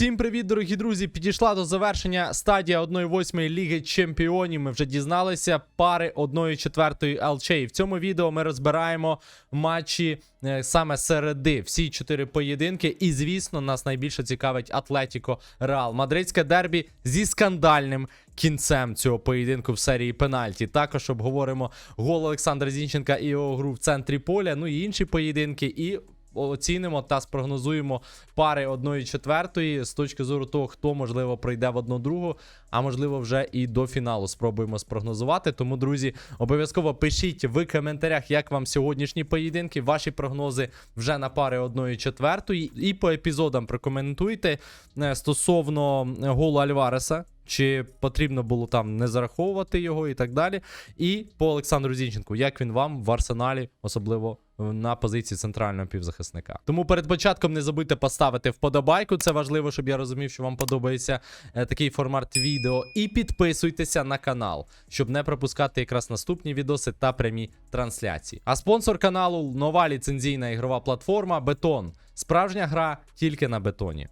Всім привіт, дорогі друзі! Підійшла до завершення стадія 1-8 Ліги Чемпіонів. Ми вже дізналися пари 1-4 ЛЧ. В цьому відео ми розбираємо матчі е, саме середи. Всі чотири поєдинки. І, звісно, нас найбільше цікавить Атлетіко Реал. Мадридське дербі зі скандальним кінцем цього поєдинку в серії пенальті. Також обговоримо гол Олександра Зінченка і його гру в центрі поля. Ну і інші поєдинки. І оцінимо та спрогнозуємо пари 1-4 з точки зору того, хто можливо пройде в одну другу, а можливо вже і до фіналу спробуємо спрогнозувати. Тому, друзі, обов'язково пишіть в коментарях, як вам сьогоднішні поєдинки, ваші прогнози вже на пари 1-4. І по епізодам прокоментуйте е, стосовно голу Альвареса. Чи потрібно було там не зараховувати його і так далі. І по Олександру Зінченку, як він вам в арсеналі, особливо на позиції центрального півзахисника. Тому перед початком не забудьте поставити вподобайку. Це важливо, щоб я розумів, що вам подобається е, такий формат відео. І підписуйтеся на канал, щоб не пропускати якраз наступні відоси та прямі трансляції. А спонсор каналу нова ліцензійна ігрова платформа Бетон. Справжня гра тільки на бетоні.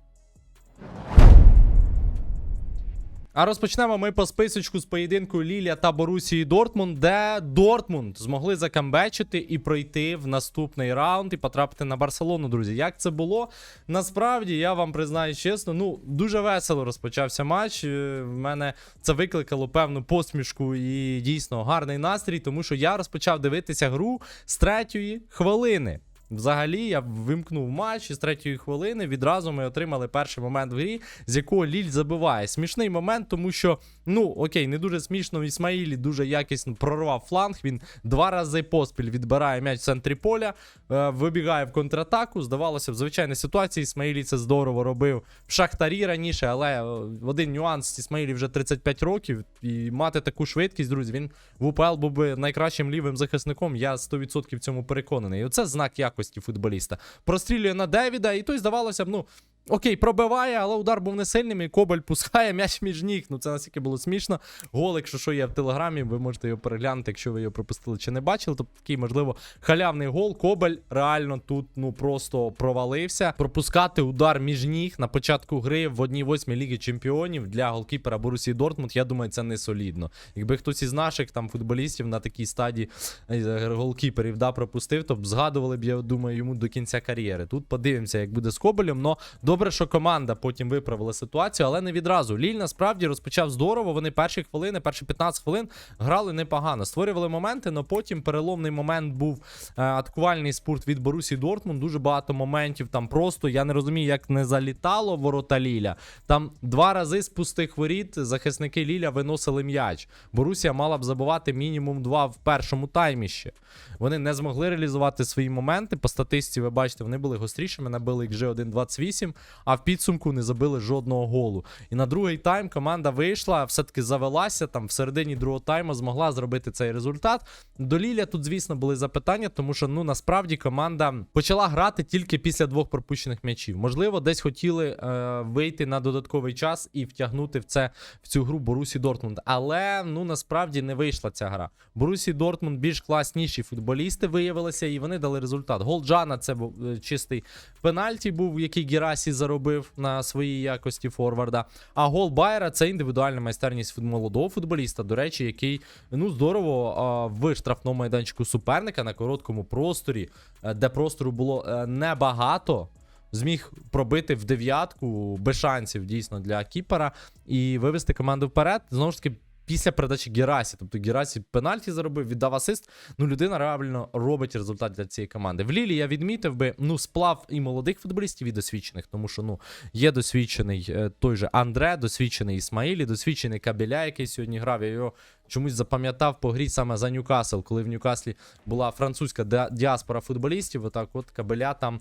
А розпочнемо ми по списочку з поєдинку Лілія та Борусії Дортмунд, де Дортмунд змогли закамбечити і пройти в наступний раунд і потрапити на Барселону, друзі. Як це було? Насправді, я вам признаю чесно, ну дуже весело розпочався матч. Е, В мене це викликало певну посмішку і дійсно гарний настрій, тому що я розпочав дивитися гру з третьої хвилини. Взагалі, я вимкнув матч і з третьої хвилини відразу ми отримали перший момент в грі, з якого Ліль забиває. Смішний момент, тому що, ну окей, не дуже смішно. Ісмаїлі дуже якісно прорвав фланг. Він два рази поспіль відбирає м'яч в центрі поля, е, вибігає в контратаку. Здавалося, в звичайній ситуації Ісмаїлі це здорово робив в Шахтарі раніше, але е, один нюанс Ісмаїлі вже 35 років. І мати таку швидкість, друзі, він в УПЛ був би найкращим лівим захисником. Я 100% в цьому переконаний. І оце знак якості футболіста. Прострілює на Девіда, і той, здавалося б, ну. Окей, пробиває, але удар був не сильним, і Кобаль пускає м'яч між ніг. Ну це настільки було смішно. Гол, якщо що є в телеграмі, ви можете його переглянути, якщо ви його пропустили чи не бачили. Тобто такий, можливо, халявний гол. Кобаль реально тут ну просто провалився. Пропускати удар між ніг на початку гри в 1-8 Ліги Чемпіонів для голкіпера Борусії Дортмунд. Я думаю, це не солідно. Якби хтось із наших там футболістів на такій стадії е, голкіперів да, пропустив, то б згадували б, я думаю, йому до кінця кар'єри. Тут подивимося, як буде з Кобалем. Но Добре, що команда потім виправила ситуацію, але не відразу. Ліль насправді розпочав здорово. Вони перші хвилини, перші 15 хвилин грали непогано. Створювали моменти, але потім переломний момент був е, атакувальний спорт від Борусі Дортмунд. Дуже багато моментів там просто. Я не розумію, як не залітало ворота Ліля. Там два рази з пустих воріт захисники Ліля виносили м'яч. Борусія мала б забувати мінімум два в першому таймі ще. Вони не змогли реалізувати свої моменти. По статистиці, ви бачите, вони були гострішими, набили XG 1.28, а в підсумку не забили жодного голу. І на другий тайм команда вийшла, все-таки завелася там в середині другого тайму, змогла зробити цей результат. До Ліля тут, звісно, були запитання, тому що ну насправді команда почала грати тільки після двох пропущених м'ячів. Можливо, десь хотіли е, вийти на додатковий час і втягнути в це в цю гру Борусі Дортмунд. Але ну насправді не вийшла ця гра. Борусі Дортмунд більш класніші футболісти виявилися, і вони дали результат. Гол Джана це був е, чистий пенальті, був який Герасі заробив на своїй якості форварда. А гол Байера це індивідуальна майстерність молодого футболіста. До речі, який ну здорово а, в штрафному майданчику суперника на короткому просторі, е, де простору було е, небагато. Зміг пробити в дев'ятку без шансів дійсно для кіпера і вивести команду вперед. Знову ж таки, після передачі Герасі. Тобто Герасі пенальті заробив, віддав асист. Ну, людина реально робить результат для цієї команди. В Лілі я відмітив би ну, сплав і молодих футболістів, і досвідчених, тому що ну, є досвідчений е, той же Андре, досвідчений Ісмаїлі, досвідчений Кабіля, який сьогодні грав. Я його чомусь запам'ятав по грі саме за Ньюкасл, коли в Ньюкаслі була французька діаспора футболістів. Отак, от Кабеля там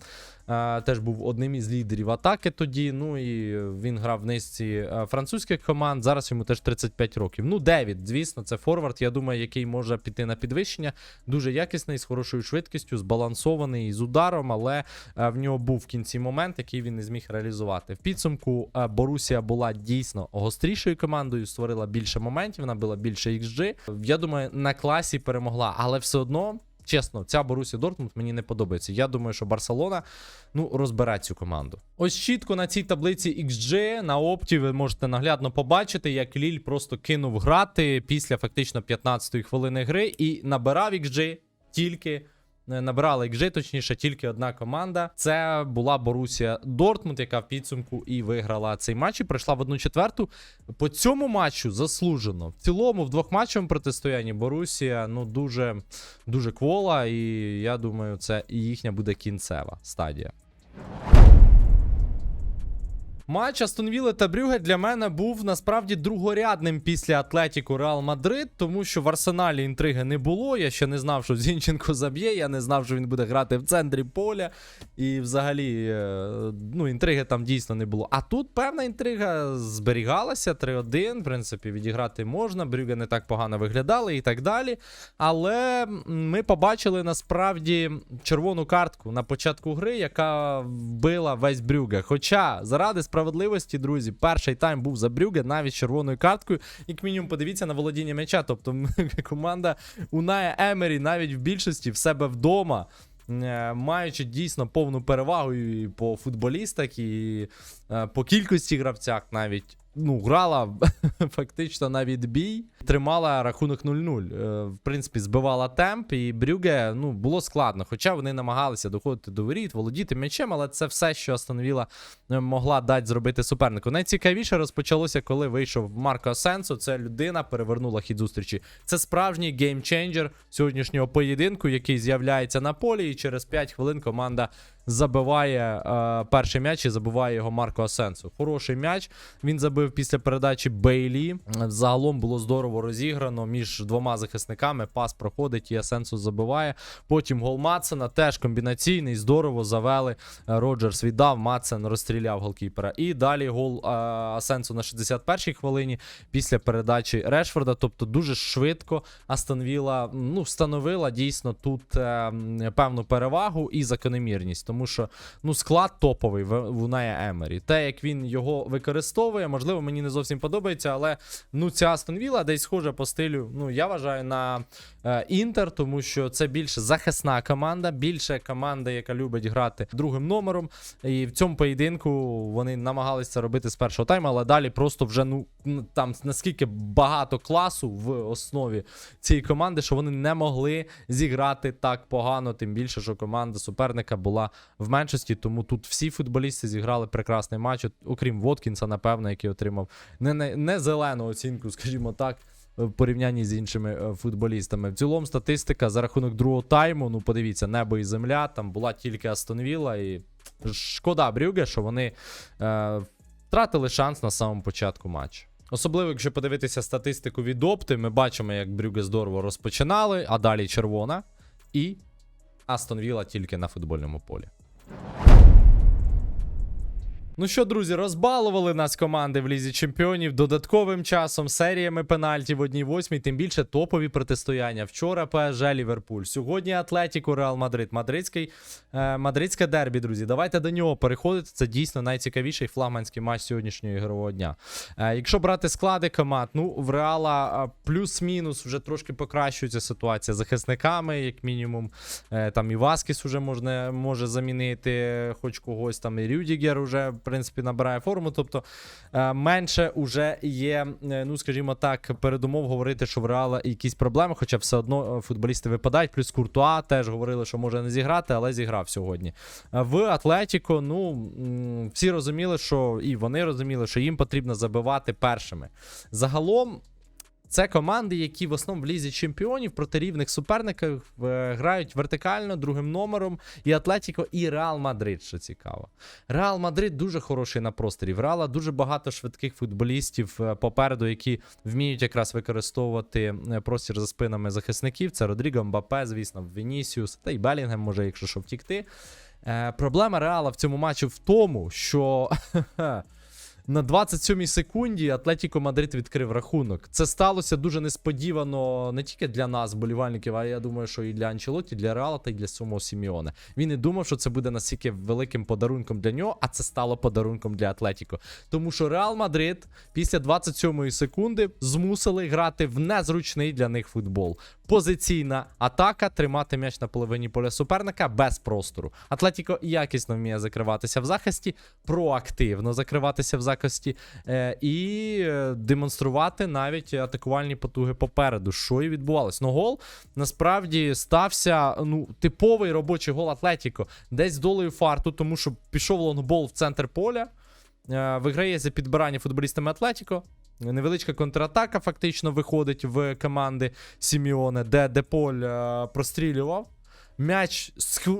е, теж був одним із лідерів атаки тоді. Ну і він грав в низці е, французьких команд. Зараз йому теж 35 років. Ну, Девід, звісно, це форвард. Я думаю, який може піти на підвищення. Дуже якісний, з хорошою швидкістю, збалансований з ударом, але е, в нього був в кінці момент, який він не зміг реалізувати. В підсумку е, Борусія була дійсно гострішою командою, створила більше моментів, вона була більше XG. Я думаю, на класі перемогла, але все одно. чесно, ця Борусі Дортмунд мені не подобається. Я думаю, що Барселона ну, розбере цю команду. Ось чітко на цій таблиці XG на опті ви можете наглядно побачити, як Ліль просто кинув грати після фактично 15-ї хвилини гри і набирав XG тільки. Е, Набирала XG, точніше, тільки одна команда. Це була Борусія Дортмунд, яка в підсумку і виграла цей матч і пройшла в одну четверту. По цьому матчу заслужено. В цілому, в двох двохматчевому протистоянні Борусія ну дуже, дуже квола, і я думаю, це і їхня буде кінцева стадія. Матч Астон Вілли та Брюге для мене був насправді другорядним після Атлетіку Реал Мадрид, тому що в Арсеналі інтриги не було. Я ще не знав, що Зінченко заб'є. Я не знав, що він буде грати в центрі поля. І взагалі, е, ну, інтриги там дійсно не було. А тут певна інтрига зберігалася 3-1. В принципі, відіграти можна. Брюге не так погано виглядали і так далі. Але ми побачили насправді червону картку на початку гри, яка вбила весь Брюге. Хоча заради справедливості, друзі, перший тайм був за Брюге навіть червоною карткою. Як мінімум, подивіться на володіння м'яча. Тобто команда Уная Емері навіть в більшості в себе вдома. е, Маючи дійсно повну перевагу і по футболістах, і е, по кількості гравцях навіть ну, грала фактично на відбій, тримала рахунок 0-0. Е, В принципі, збивала темп, і Брюге ну, було складно. Хоча вони намагалися доходити до воріт, володіти м'ячем, але це все, що Астон Вілла е, могла дати зробити супернику. Найцікавіше розпочалося, коли вийшов Марко Асенсо. Це людина перевернула хід зустрічі. Це справжній геймченджер сьогоднішнього поєдинку, який з'являється на полі, і через 5 хвилин команда забиває е, перший м'яч і забиває його Марко Асенсо. Хороший м'яч. Він забив після передачі Бейлі. Загалом було здорово розіграно між двома захисниками. Пас проходить і Асенсо забиває. Потім гол Матсена теж комбінаційний. Здорово завели. Роджерс віддав, Матсен розстріляв голкіпера. І далі гол е, Асенсо на 61-й хвилині після передачі Решфорда. Тобто дуже швидко Астон Вілла ну, встановила дійсно тут е, певну перевагу і закономірність. Тому що ну, склад топовий Уная Емері. Те, як він його використовує, можливо, мені не зовсім подобається, але ну, ця Астон Вілла десь схожа по стилю. Ну, я вважаю на е, Інтер, тому що це більше захисна команда, більше команда, яка любить грати другим номером. І в цьому поєдинку вони намагалися робити з першого тайму, але далі просто вже ну там наскільки багато класу в основі цієї команди, що вони не могли зіграти так погано, тим більше, що команда суперника була в меншості. Тому тут всі футболісти зіграли прекрасний матч, окрім Воткінса, напевно, який отримав не, не, не зелену оцінку, скажімо так. В порівнянні з іншими е, футболістами. В цілому статистика за рахунок другого тайму. Ну, подивіться, небо і земля. Там була тільки Астон Вілла, і шкода Брюге, що вони е, втратили шанс на самому початку матчу. Особливо, якщо подивитися статистику від опти, ми бачимо, як Брюге здорово розпочинали, а далі червона. І Астон Вілла тільки на футбольному полі. Ну що, друзі, розбалували нас команди в лізі чемпіонів додатковим часом, серіями пенальті в 1-8, тим більше топові протистояння. Вчора ПСЖ Ліверпуль. Сьогодні Атлетіко Реал Мадрид. Мадридський, е, мадридське дербі, друзі. Давайте до нього переходити. Це дійсно найцікавіший флагманський матч сьогоднішнього ігрового дня. Е, якщо брати склади команд, ну в Реала е, плюс-мінус вже трошки покращується ситуація з захисниками, як мінімум. Е, там і Васкіс уже можна, може замінити хоч когось, там і Рюдігер уже, принципі, набирає форму. Тобто е, менше уже є, е, ну скажімо так, передумов говорити, що в Реала якісь проблеми, хоча все одно е, футболісти випадають. Плюс Куртуа теж говорили, що може не зіграти, але зіграв сьогодні. В Атлетіко, ну всі розуміли, що і вони розуміли, що їм потрібно забивати першими. Загалом. Це команди, які в основному в лізі чемпіонів проти рівних суперників е, грають вертикально другим номером. І Атлетіко, і Реал Мадрид, що цікаво. Реал Мадрид дуже хороший на просторі. В Реала дуже багато швидких футболістів е, попереду, які вміють якраз використовувати е, простір за спинами захисників. Це Родріго Мбапе, звісно, Вінісіус, та й Белінгем може, якщо що втікти. Е, проблема Реала в цьому матчі в тому, що на 27-й секунді Атлетіко Мадрид відкрив рахунок. Це сталося дуже несподівано не тільки для нас, болівальників, а я думаю, що і для Анчелоті, для Реала та й для самого Сіміона. Він не думав, що це буде настільки великим подарунком для нього, а це стало подарунком для Атлетіко. Тому що Реал Мадрид після 27-ї секунди змусили грати в незручний для них футбол. Позиційна атака, тримати м'яч на половині поля суперника без простору. Атлетіко якісно вміє закриватися в захисті, проактивно закриватися в захисті е, і е, демонструвати навіть атакувальні потуги попереду. Що і відбувалось. Ну, гол насправді стався ну, типовий робочий гол Атлетіко. Десь долею фарту, тому що пішов лонгбол в центр поля. Е, Виграє за підбирання футболістами Атлетіко. Невеличка контратака фактично виходить в команди Сіміоне, де Деполь е, прострілював. М'яч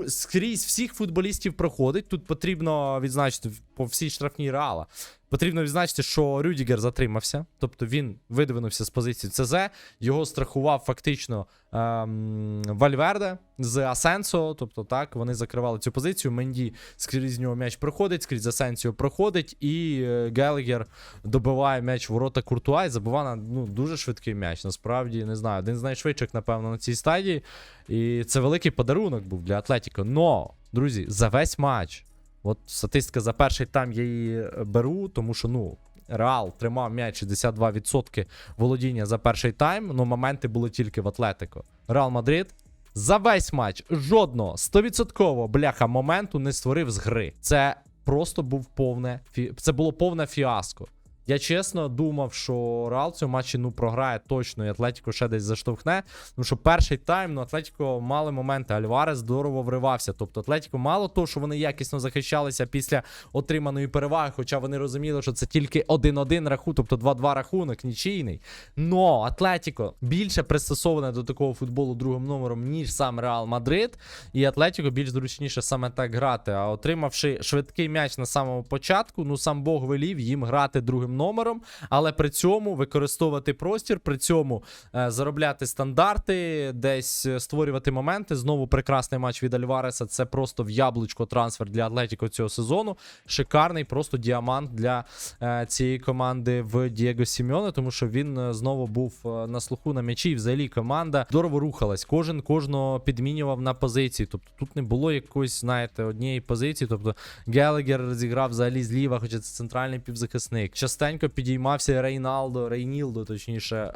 скрізь всіх футболістів проходить. Тут потрібно відзначити по всій штрафній реала. Потрібно відзначити, що Рюдігер затримався, тобто він видвинувся з позиції ЦЗ, його страхував фактично ем, Вальверде з Асенсо. Тобто, так, вони закривали цю позицію. Менді скрізь нього м'яч проходить, скрізь Асенсіо проходить, і е, Гелгер добиває м'яч в ворота Куртуа і забиває на ну, дуже швидкий м'яч. Насправді не знаю, один з найшвидших, напевно, на цій стадії. І це великий подарунок був для Атлетіко. Но, друзі, за весь матч. От статистика за перший тайм я її е, беру, тому що ну. Реал тримав м'яч 62% володіння за перший тайм, але моменти були тільки в Атлетико. Реал Мадрид за весь матч жодного 100% бляха моменту не створив з гри. Це просто був повне фі... це було повне фіаско. Я чесно думав, що Реал в цьому матчі ну програє точно, і Атлетіко ще десь заштовхне. Тому що перший тайм, ну Атлетіко мали моменти. Альварес здорово вривався. Тобто Атлетіко мало того, що вони якісно захищалися після отриманої переваги, хоча вони розуміли, що це тільки 1-1 рахунок, тобто 2-2 рахунок, нічийний. Но Атлетіко більше пристосоване до такого футболу другим номером, ніж сам Реал Мадрид. І Атлетіко більш зручніше саме так грати. А отримавши швидкий м'яч на самому початку, ну сам Бог велів їм грати другим номером, але при цьому використовувати простір, при цьому е, заробляти стандарти, десь е, створювати моменти. Знову прекрасний матч від Альвареса. Це просто в яблучко трансфер для Атлетіко цього сезону. Шикарний, просто діамант для е, цієї команди в Дієго Сімьоне, тому що він знову був на слуху на м'ячі. І взагалі команда здорово рухалась. Кожен кожного підмінював на позиції. Тобто тут не було якоїсь, знаєте, однієї позиції. Тобто Гелегер зіграв взагалі зліва, хоча це центральний півзахисник. Частенько підіймався Рейналдо, Рейнілдо, точніше.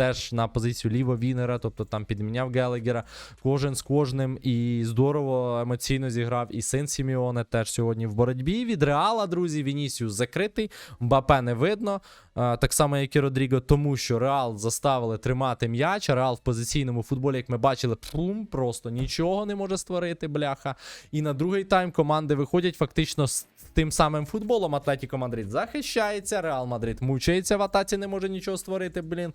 Теж на позицію ліво Вінера, тобто там підміняв Гелегера, кожен з кожним і здорово емоційно зіграв. І син Сіміоне теж сьогодні в боротьбі. Від Реала, друзі, Вінісіус закритий, Мбапе не видно. Так само, як і Родріго, тому що Реал заставили тримати м'яч. Реал в позиційному футболі, як ми бачили, пум, просто нічого не може створити, бляха. І на другий тайм команди виходять фактично з тим самим футболом. Атлетіко Мадрид захищається, Реал Мадрид мучається в атаці, не може нічого створити. Блін,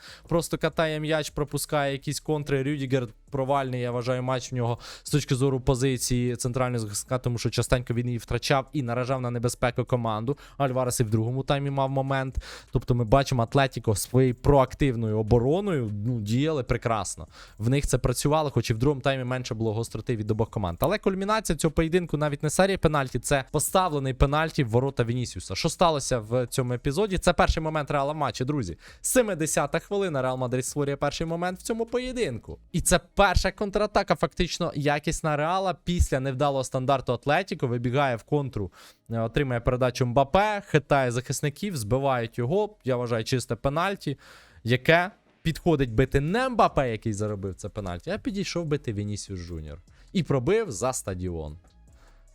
просто катає м'яч, пропускає якісь контри. Рюдігер провальний, я вважаю, матч в нього з точки зору позиції центрального захисника, тому що частенько він її втрачав і наражав на небезпеку команду. Альварес і в другому таймі мав момент. Тобто ми бачимо Атлетіко своєю проактивною обороною ну, діяли прекрасно. В них це працювало, хоч і в другому таймі менше було гостроти від обох команд. Але кульмінація цього поєдинку навіть не серія пенальті, це поставлений пенальті в ворота Вінісіуса. Що сталося в цьому епізоді? Це перший момент реала матчі, друзі. 70-та хвилина. Реал Мадрид створює перший момент в цьому поєдинку. І це перша контратака, фактично якісна реала після невдалого стандарту Атлетіко. Вибігає в контру, е, отримує передачу Мбапе, хитає захисників, збивають його. Я вважаю, чисте пенальті, яке підходить бити не Мбапе, який заробив це пенальті, а підійшов бити Вінісіус Жуніор. І пробив за стадіон.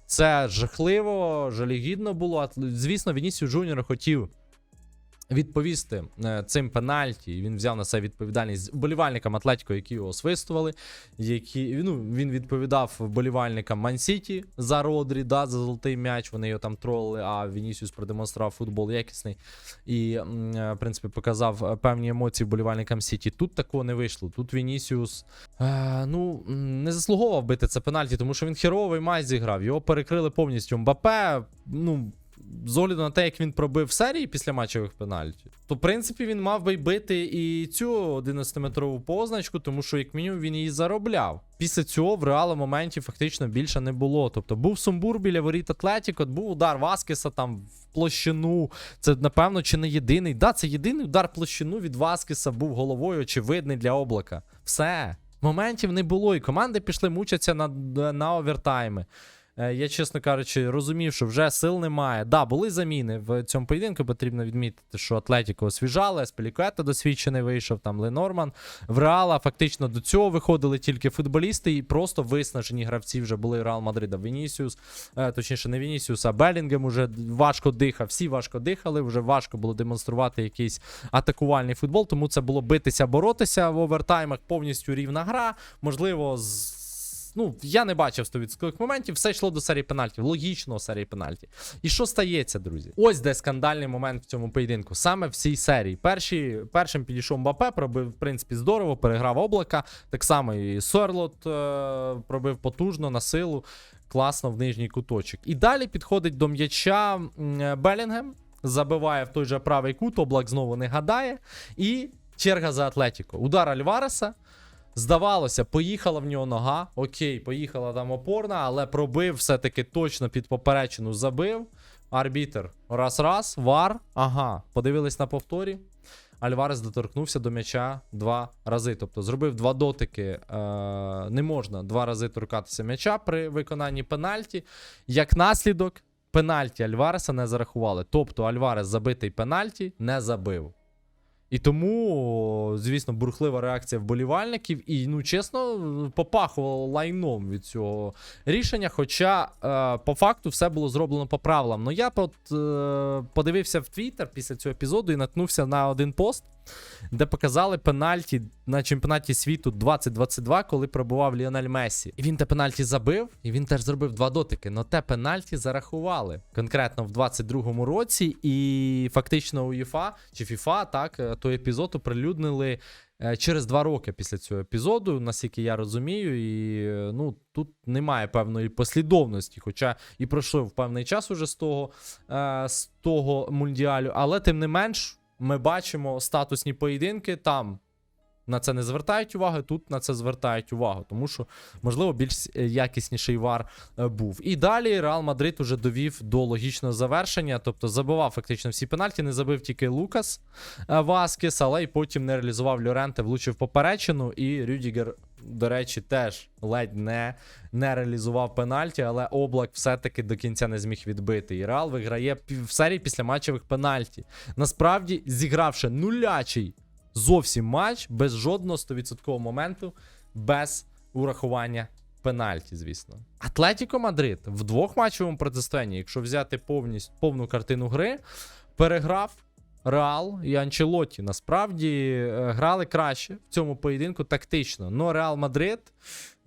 Це жахливо, жалігідно було. Звісно, Вінісіус Жуніор хотів відповісти е, цим пенальті. Він взяв на себе відповідальність вболівальникам Атлетіко, які його свистували. Які, ну, він відповідав вболівальникам Мансіті за Родрі, да, за золотий м'яч. Вони його там тролили, а Вінісіус продемонстрував футбол якісний і, е, в принципі, показав е, певні емоції вболівальникам Сіті. Тут такого не вийшло. Тут Вінісіус е, ну, не заслуговував бити це пенальті, тому що він херовий матч зіграв. Його перекрили повністю Мбапе. Ну, з огляду на те, як він пробив серії після матчевих пенальті, то в принципі він мав би бити і цю 11-метрову позначку, тому що, як мінімум, він її заробляв. Після цього в реала моментів фактично більше не було. Тобто був сумбур біля воріт Атлетіко, був удар Васкеса там в площину. Це, напевно, чи не єдиний. Да, це єдиний удар площину від Васкеса був головою, очевидний для облака. Все. Моментів не було, і команди пішли мучатися на, на овертайми. Е, Я, чесно кажучи, розумів, що вже сил немає. Да, були заміни в цьому поєдинку. Потрібно відмітити, що Атлетіко освіжали, Еспелікуета досвідчений вийшов, там Ленорман. В Реала фактично до цього виходили тільки футболісти, і просто виснажені гравці вже були Реал Мадрида. Вінісіус, е, точніше, не Вінісіус, а Белінгем уже важко дихав. Всі важко дихали, вже важко було демонструвати якийсь атакувальний футбол. Тому це було битися, боротися в овертаймах, повністю рівна гра. Можливо, з. Ну, я не бачив 100% моментів, все йшло до серії пенальтів, логічно серії пенальтів. І що стається, друзі? Ось де скандальний момент в цьому поєдинку. Саме в цій серії. Перші, першим підійшов Мбапе, пробив, в принципі, здорово, переграв облака. Так само і Серлот е- пробив потужно на силу, класно в нижній куточок. І далі підходить до м'яча Белінгем, забиває в той же правий кут, облак знову не гадає. І черга за Атлетіко. Удар Альвареса. Здавалося, поїхала в нього нога. Окей, поїхала там опорна, але пробив все-таки точно під поперечину забив. Арбітер. Раз-раз, вар. Ага. Подивились на повторі. Альварес доторкнувся до м'яча два рази. Тобто зробив два дотики. Е, не можна два рази торкатися м'яча при виконанні пенальті. Як наслідок, пенальті Альвареса не зарахували. Тобто Альварес забитий пенальті не забив. І тому, звісно, бурхлива реакція вболівальників. І, ну, чесно, попахувало лайном від цього рішення. Хоча е, по факту все було зроблено по правилам. Ну, я от, е, подивився в Твіттер після цього епізоду і наткнувся на один пост, де показали пенальті на чемпіонаті світу 2022, коли пробував Ліонель Мессі. І він те пенальті забив, і він теж зробив два дотики. Но те пенальті зарахували конкретно в 22-му році. І фактично УЄФА чи ФІФА, так, е, той епізод оприлюднили. е, Через два роки після цього епізоду, наскільки я розумію, і е, ну тут немає певної послідовності, хоча і пройшов певний час уже з того, з того мундіалю, але тим не менш, ми бачимо статусні поєдинки там. На це не звертають уваги, тут на це звертають увагу, тому що, можливо, більш е, якісніший вар е, був. І далі Реал Мадрид уже довів до логічного завершення, тобто забивав фактично всі пенальті, не забив тільки Лукас Васкіс, але й потім не реалізував Льоренте, влучив поперечину, і Рюдігер, до речі, теж ледь не, не реалізував пенальті, але облак все-таки до кінця не зміг відбити. І Реал виграє в серії після матчевих пенальті. Насправді, зігравши нулячий зовсім матч без жодного 100% моменту, без урахування пенальті, звісно. Атлетіко Мадрид в двохматчевому протистоянні, якщо взяти повністю повну картину гри, переграв. Реал і Анчелоті насправді е, грали краще в цьому поєдинку тактично. Но Реал Мадрид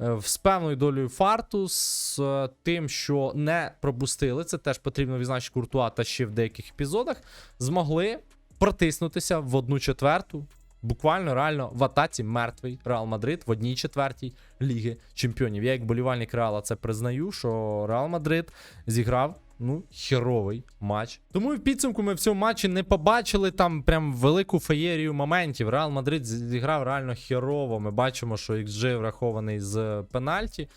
е, з певною долею фарту, з е, тим, що не пропустили, це теж потрібно відзначити Куртуа та ще в деяких епізодах, змогли протиснутися в одну четверту. Буквально реально в атаці мертвий Реал Мадрид в одній четвертій Ліги Чемпіонів. Я як болівальник Реала це признаю, що Реал Мадрид зіграв ну, херовий матч. Тому в підсумку ми в цьому матчі не побачили там прям велику феєрію моментів. Реал Мадрид зіграв реально херово. Ми бачимо, що XG врахований з пенальті.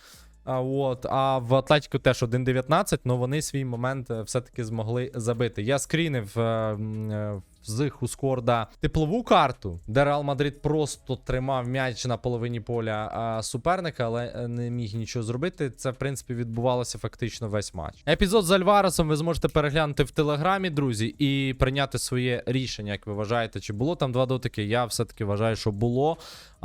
А, от, а в Атлетіку теж 1.19, але вони свій момент е, все-таки змогли забити. Я скрінив е, е, з Хускорда теплову карту, де Реал Мадрид просто тримав м'яч на половині поля суперника, але е, не міг нічого зробити. Це, в принципі, відбувалося фактично весь матч. Епізод з Альваресом ви зможете переглянути в телеграмі, друзі, і прийняти своє рішення, як ви вважаєте, чи було там два дотики. Я все-таки вважаю, що було.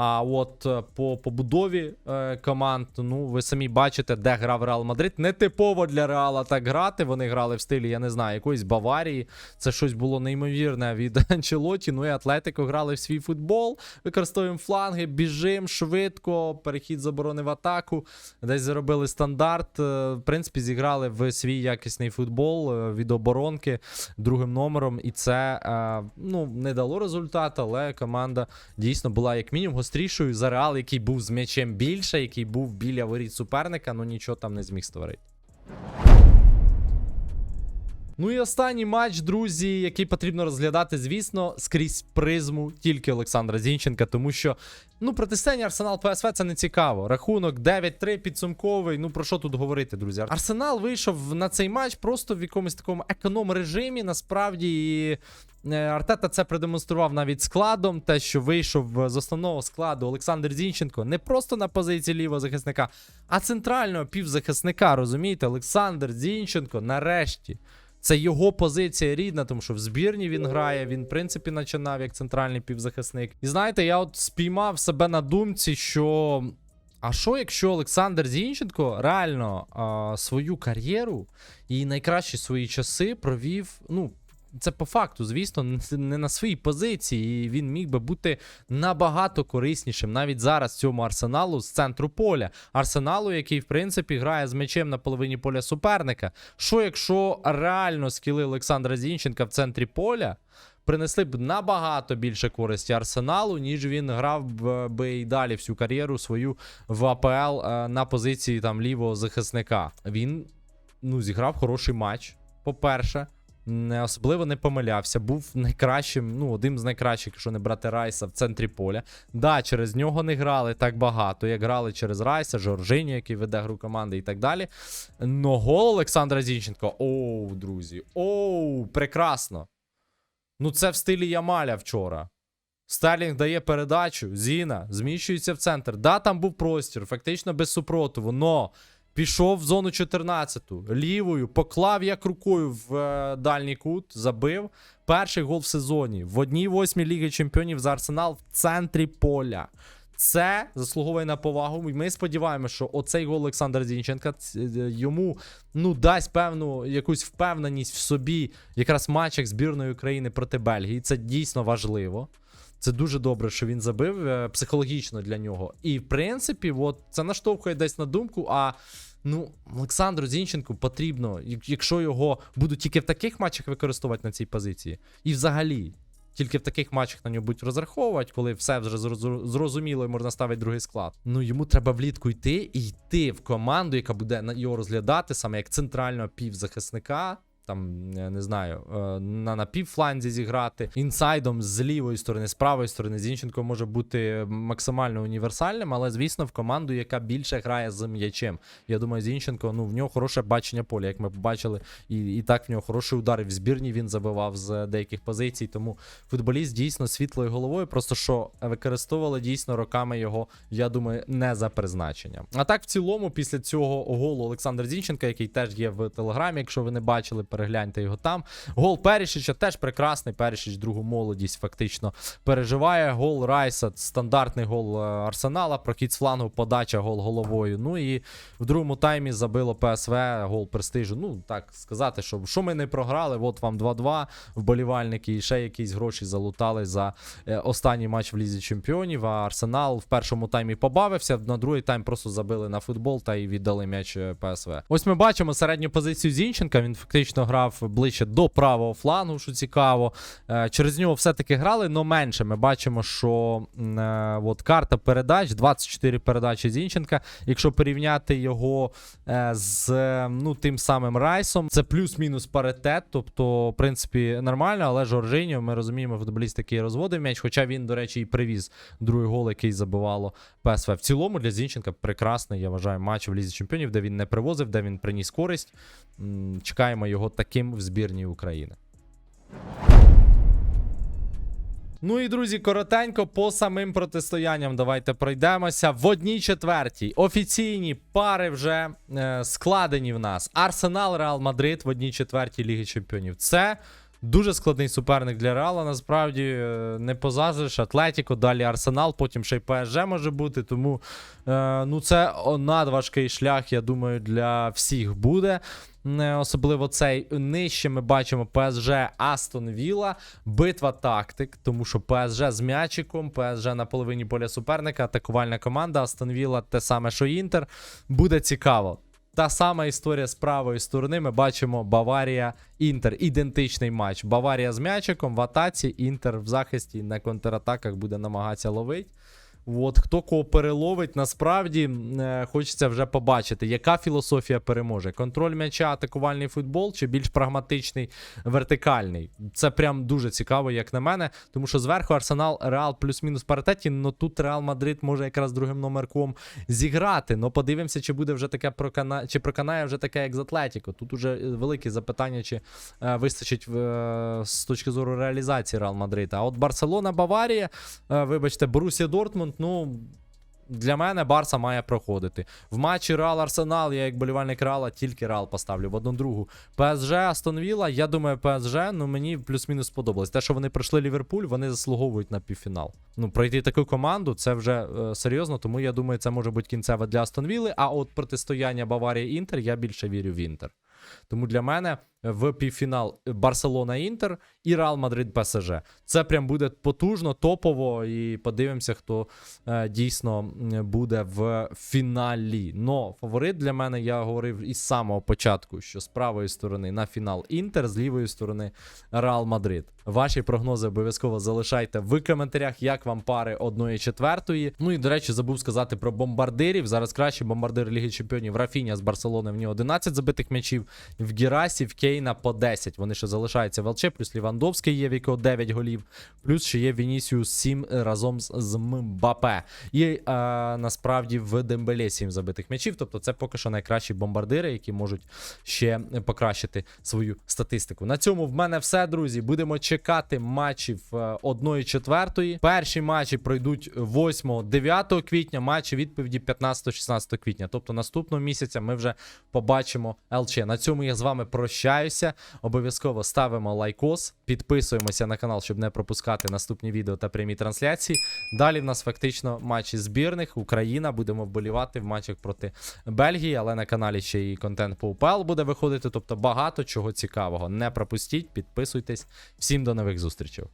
А от е, по побудові е, команд, ну ви самі бачите, де грав Реал Мадрид. Не типово для Реала так грати. Вони грали в стилі, я не знаю, якоїсь Баварії. Це щось було неймовірне від Анчелоті. Ну і Атлетико грали в свій футбол. Використовуємо фланги, біжим швидко, перехід з оборони в атаку. Десь заробили стандарт. Е, В принципі, зіграли в свій якісний футбол е, від оборонки другим номером. І це е, ну, не дало результат, але команда дійсно була як мінімум гострішою за Реал, який був з м'ячем більше, який був біля воріт суперника, ну нічого там не зміг створити. Ну і останній матч, друзі, який потрібно розглядати, звісно, скрізь призму тільки Олександра Зінченка, тому що ну протистояння Арсенал ПСВ це не цікаво. Рахунок 9-3 підсумковий. Ну про що тут говорити, друзі? Арсенал вийшов на цей матч просто в якомусь такому економ режимі. Насправді і е, Артета це продемонстрував навіть складом. Те, що вийшов з основного складу Олександр Зінченко не просто на позиції лівого захисника, а центрального півзахисника. Розумієте, Олександр Зінченко нарешті. Це його позиція рідна, тому що в збірні він грає. Він, в принципі, починав як центральний півзахисник. І знаєте, я от спіймав себе на думці, що. А що, якщо Олександр Зінченко реально а, свою кар'єру і найкращі свої часи провів, ну. Це по факту, звісно, не на своїй позиції, і він міг би бути набагато кориснішим навіть зараз цьому арсеналу з центру поля. Арсеналу, який, в принципі, грає з м'ячем на половині поля суперника. Що якщо реально скіли Олександра Зінченка в центрі поля? Принесли б набагато більше користі арсеналу, ніж він грав би і далі всю кар'єру свою в АПЛ е, на позиції там лівого захисника. Він ну, зіграв хороший матч. По-перше, не особливо не помилявся. Був найкращим, ну, одним з найкращих, якщо не брати Райса в центрі поля. Да, через нього не грали так багато, як грали через Райса, Жоржиню, який веде гру команди і так далі. Но гол Олександра Зінченко. Оу, друзі, оу, прекрасно. Ну, це в стилі Ямаля вчора. Стерлінг дає передачу, Зіна зміщується в центр. Да, там був простір, фактично без супротиву, но пішов в зону 14 лівою, поклав як рукою в е, дальній кут, забив. Перший гол в сезоні. В одній восьмій Ліги Чемпіонів за Арсенал в центрі поля. Це заслуговує на повагу. Ми сподіваємося, що оцей гол Олександра Зінченка е, йому ну дасть певну якусь впевненість в собі, якраз в матчах збірної України проти Бельгії. Це дійсно важливо. Це дуже добре, що він забив е, психологічно для нього. І в принципі, от це наштовхує десь на думку. А ну, Олександру Зінченку потрібно, якщо його будуть тільки в таких матчах використовувати на цій позиції, і взагалі. Тільки в таких матчах на нього будуть розраховувати, коли все вже зрозу- зрозуміло і можна ставити другий склад. Ну йому треба влітку йти і йти в команду, яка буде його розглядати саме як центрального півзахисника. Там не знаю, е, на напівфланзі зіграти інсайдом з лівої сторони, з правої сторони. Зінченко може бути максимально універсальним, але звісно, в команду, яка більше грає з м'ячем. Я думаю, Зінченко, ну в нього хороше бачення поля, як ми побачили, і, і так в нього хороший удар. В збірні він забивав з деяких позицій. Тому футболіст дійсно світлою головою. Просто що використовували дійсно роками його, я думаю, не за призначенням. А так, в цілому, після цього голу Олександра Зінченка, який теж є в телеграмі, якщо ви не бачили, перегляньте його там. Гол Перішича теж прекрасний. Перішич другу молодість фактично переживає. Гол Райса, стандартний гол е, Арсенала, прохід з флангу, подача, гол головою. Ну і в другому таймі забило ПСВ, гол престижу. Ну, так сказати, що, що ми не програли, от вам 2-2 вболівальники, і ще якісь гроші залутали за е, останній матч в Лізі Чемпіонів. А Арсенал в першому таймі побавився, на другий тайм просто забили на футбол та й віддали м'яч е, ПСВ. Ось ми бачимо середню позицію Зінченка. Він фактично грав ближче до правого флангу, що цікаво. Е, Через нього все-таки грали, але менше. Ми бачимо, що е, от карта передач, 24 передачі Зінченка. Якщо порівняти його е, з ну, тим самим Райсом, це плюс-мінус паритет. Тобто, в принципі, нормально, але Жоржиньо, ми розуміємо, футболіст такий розводив м'яч. Хоча він, до речі, і привіз другий гол, який забивало ПСВ. В цілому для Зінченка прекрасний, я вважаю, матч в Лізі Чемпіонів, де він не привозив, де він приніс користь. Чекаємо його таким в збірній України. Ну і друзі, коротенько по самим протистоянням давайте пройдемося. В одній четвертій офіційні пари вже е, складені в нас. Арсенал Реал Мадрид в одній четвертій Ліги Чемпіонів. Це дуже складний суперник для Реала. Насправді е, не позазриш. Атлетіко, далі Арсенал, потім ще й ПСЖ може бути. Тому е, ну це надважкий шлях, я думаю, для всіх буде. Особливо цей нижче ми бачимо ПСЖ Астон Вілла. Битва тактик, тому що ПСЖ з м'ячиком, ПСЖ на половині поля суперника, атакувальна команда, Астон Вілла те саме, що Інтер. Буде цікаво. Та сама історія з правої сторони. Ми бачимо Баварія Інтер. Ідентичний матч. Баварія з м'ячиком в атаці, Інтер в захисті на контратаках буде намагатися ловити. От хто кого переловить, насправді е, хочеться вже побачити, яка філософія переможе: контроль м'яча, атакувальний футбол чи більш прагматичний вертикальний. Це прям дуже цікаво, як на мене, тому що зверху Арсенал Реал плюс-мінус паритеті. Ну тут Реал Мадрид може якраз другим номерком зіграти. Ну подивимося, чи буде вже таке прокана... чи проканає вже таке, як з Атлетіко. Тут уже великі запитання, чи е, вистачить е, з точки зору реалізації Реал Мадрид. А от Барселона, Баварія, е, вибачте, Борусія Дортмунд, ну. Для мене Барса має проходити. В матчі Реал Арсенал, я як болівальник Реала, тільки Реал поставлю в одну другу. ПСЖ Астон Вілла, я думаю, ПСЖ, ну мені плюс-мінус сподобалось. Те, що вони пройшли Ліверпуль, вони заслуговують на півфінал. Ну, пройти таку команду, це вже е, серйозно, тому я думаю, це може бути кінцеве для Астон Вілли. А от протистояння Баварія Інтер, я більше вірю в Інтер. Тому для мене в півфінал Барселона Інтер і Реал Мадрид ПСЖ. Це прям буде потужно, топово. І подивимося, хто е, дійсно буде в фіналі. Но фаворит для мене, я говорив із самого початку, що з правої сторони на фінал Інтер, з лівої сторони Реал Мадрид. Ваші прогнози обов'язково залишайте в коментарях, як вам пари 1 четвертої. Ну і до речі, забув сказати про бомбардирів. Зараз кращий бомбардир Ліги Чемпіонів Рафіня з Барселони. В нього 11 забитих м'ячів. В Герасі, в Кейна по 10. Вони ще залишаються в ЛЧ, плюс Лівандовський є, в якого 9 голів, плюс ще є Вінісіус 7 разом з, з Мбапе. І е, насправді в Дембеле 7 забитих м'ячів. Тобто це поки що найкращі бомбардири, які можуть ще покращити свою статистику. На цьому в мене все, друзі. Будемо чекати матчів 1-4. Перші матчі пройдуть 8-9 квітня, матчі відповіді 15-16 квітня. Тобто наступного місяця ми вже побачимо ЛЧ. На цьому я з вами прощаюся. Обов'язково ставимо лайкос, підписуємося на канал, щоб не пропускати наступні відео та прямі трансляції. Далі в нас фактично матчі збірних. Україна будемо вболівати в матчах проти Бельгії, але на каналі ще і контент по УПЛ буде виходити. Тобто багато чого цікавого. Не пропустіть, підписуйтесь. Всім до нових зустрічей.